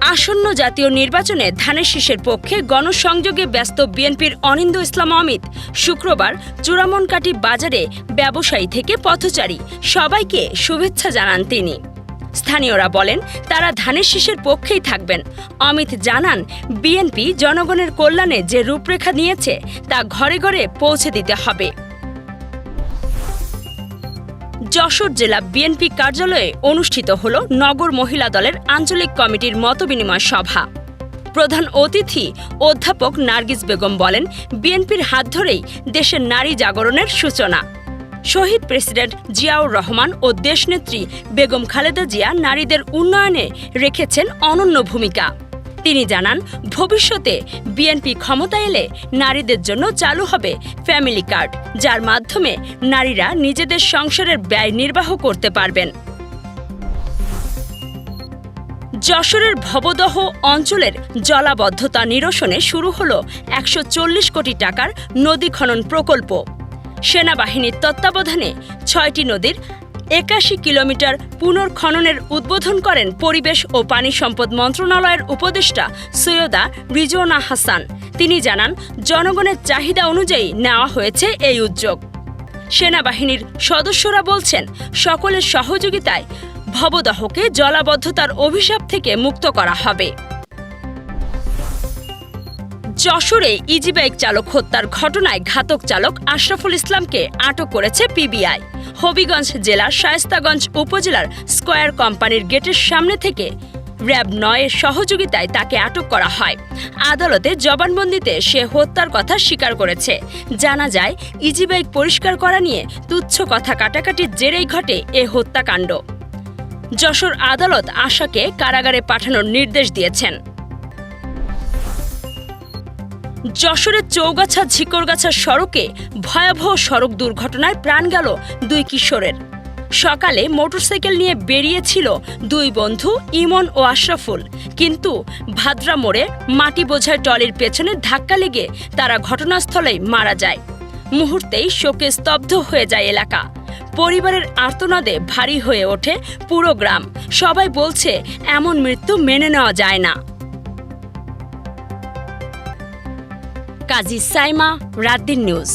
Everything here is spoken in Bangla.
আসন্ন জাতীয় নির্বাচনে ধানের শীষের পক্ষে গণসংযোগে ব্যস্ত বিএনপির অনিন্দ ইসলাম অমিত শুক্রবার চূড়ামনকাটি বাজারে ব্যবসায়ী থেকে পথচারী সবাইকে শুভেচ্ছা জানান তিনি। স্থানীয়রা বলেন, তারা ধানের শীষের পক্ষেই থাকবেন। অমিত জানান, বিএনপি জনগণের কল্যাণে যে রূপরেখা নিয়েছে, তা ঘরে ঘরে পৌঁছে দিতে হবে। যশোর জেলা বিএনপি কার্যালয়ে অনুষ্ঠিত হল নগর মহিলা দলের আঞ্চলিক কমিটির মতবিনিময় সভা। প্রধান অতিথি অধ্যাপক নার্গিস বেগম বলেন, বিএনপির হাত ধরেই দেশের নারী জাগরণের সূচনা। শহীদ প্রেসিডেন্ট জিয়াউর রহমান ও দেশনেত্রী বেগম খালেদা জিয়া নারীদের উন্নয়নে রেখেছেন অনন্য ভূমিকা। তিনি জানান, ভবিষ্যতে বিএনপি ক্ষমতা এলে নারীদের জন্য চালু হবে ফ্যামিলি কার্ড, যার মাধ্যমে নারীরা নিজেদের সংসারের ব্যয় নির্বাহ করতে পারবেন। যশোরের ভবদহ অঞ্চলের জলাবদ্ধতা নিরসনে শুরু হল একশো চল্লিশ কোটি টাকার নদী খনন প্রকল্প। সেনাবাহিনীর তত্ত্বাবধানে ছয়টি নদীর একাশি কিলোমিটার পুনর্খননের উদ্বোধন করেন পরিবেশ ও পানি সম্পদ মন্ত্রণালয়ের উপদেষ্টা সৈয়দা রিজওয়ানা হাসান। তিনি জানান, জনগণের চাহিদা অনুযায়ী নেওয়া হয়েছে এই উদ্যোগ। সেনাবাহিনীর সদস্যরা বলছেন, সকলের সহযোগিতায় ভবদহকে জলাবদ্ধতার অভিশাপ থেকে মুক্ত করা হবে। যশোরে ইজি বাইক চালক হত্যার ঘটনায় ঘাতক চালক আশরাফুল ইসলামকে আটক করেছে পিবিআই। হবিগঞ্জ জেলার শায়েস্তাগঞ্জ উপজেলার স্কয়ার কোম্পানির গেটের সামনে থেকে র্যাব নয়ের সহযোগিতায় তাকে আটক করা হয়। আদালতে জবানবন্দিতে সে হত্যার কথা স্বীকার করেছে। জানা যায়, ইজি বাইক পরিষ্কার করা নিয়ে তুচ্ছ কথা কাটাকাটির জেরেই ঘটে এ হত্যাকাণ্ড। যশোর আদালত আশাকে কারাগারে পাঠানোর নির্দেশ দিয়েছেন। যশোরের চৌগাছা ঝিকরগাছা সড়কে ভয়াবহ সড়ক দুর্ঘটনায় প্রাণ গেল দুই কিশোরের। সকালে মোটরসাইকেল নিয়ে বেরিয়েছিল দুই বন্ধু ইমন ও আশরাফুল। কিন্তু ভাদ্রা মোড়ে মাটি বোঝায় টলির পেছনে ধাক্কা লেগে তারা ঘটনাস্থলেই মারা যায়। মুহূর্তেই শোকে স্তব্ধ হয়ে যায় এলাকা। পরিবারের আর্তনাদে ভারী হয়ে ওঠে পুরো গ্রাম। সবাই বলছে, এমন মৃত্যু মেনে নেওয়া যায় না। কাজী সাইমা রাদ্দিন নিউজ।